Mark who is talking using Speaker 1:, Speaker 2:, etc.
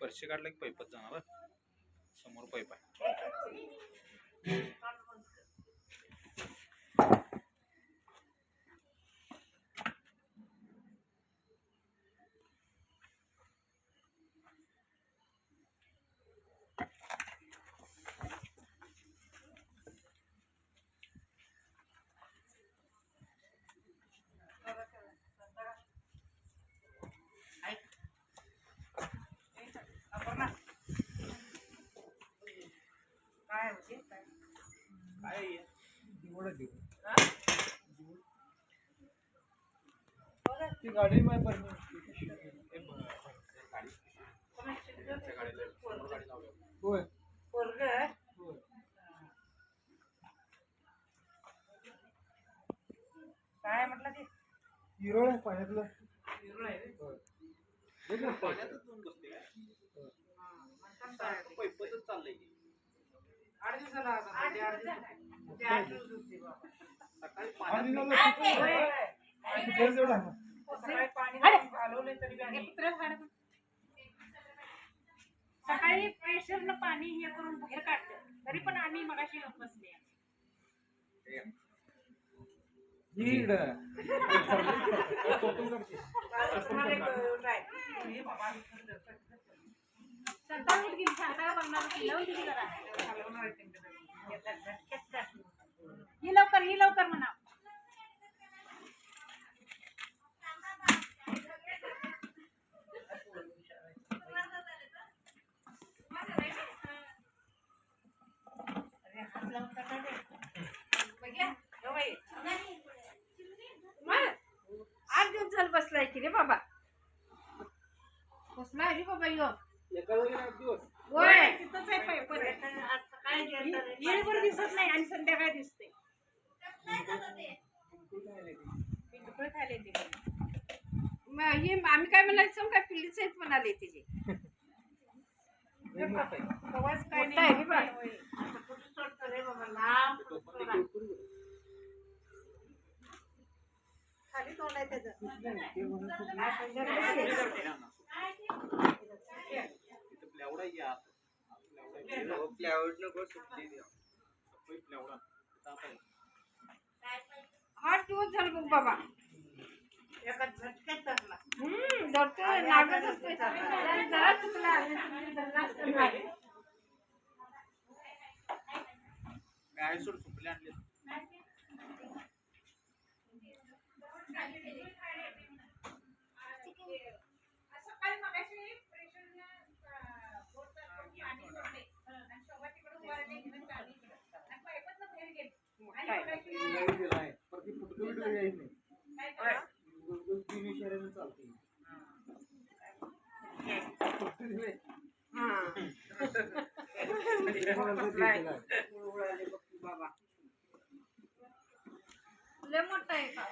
Speaker 1: पैसे काढला की पैपच जाणार समोर पाईप आहे.
Speaker 2: गाडी माय पण होय
Speaker 3: पोरग काय म्हटलं ते
Speaker 2: हिरोळ आहे पाण्यातलं
Speaker 3: हिरोळ आहे
Speaker 1: पाण्यातच जाऊन बसते काय पैपतच चाललंय
Speaker 3: आठ दिवसाला आठ दिवसाला
Speaker 1: सकाळी
Speaker 4: प्रेशरनं पाणी हे करून बाहेर काढलं तरी पण आम्ही मगाशी येऊन बसले.
Speaker 3: बाबा,
Speaker 4: संतान गेली सांगा बघणार लावून दिली जरा.
Speaker 3: की रे बाबा बसलाय रे बाबा यो होय
Speaker 4: तिथंच आहे पाईप
Speaker 3: आज सकाळी गेलता रे.
Speaker 4: येळभर दिसत नाही आणि संध्याकाळी दिसते खायला येते
Speaker 3: मग हे आम्ही काय म्हणायचं काय पिल्लीच आहेत म्हणाले तिचे
Speaker 2: आहे.
Speaker 4: कवाच काय
Speaker 3: मोठा आहे
Speaker 4: नाही
Speaker 3: रे बा.
Speaker 4: होय.
Speaker 3: आता कुठं सोडतं रे बाबा लांब कुठं सोडा. खाली तोंड आहे त्याचं.
Speaker 1: प्लॅवड नको सुटली प्लॅवडा
Speaker 3: हात दिवस बाबा. एका धरला. हम्म, धरला असतं
Speaker 1: काय सोड
Speaker 3: सुकले बाबा लय मोठा आहे का?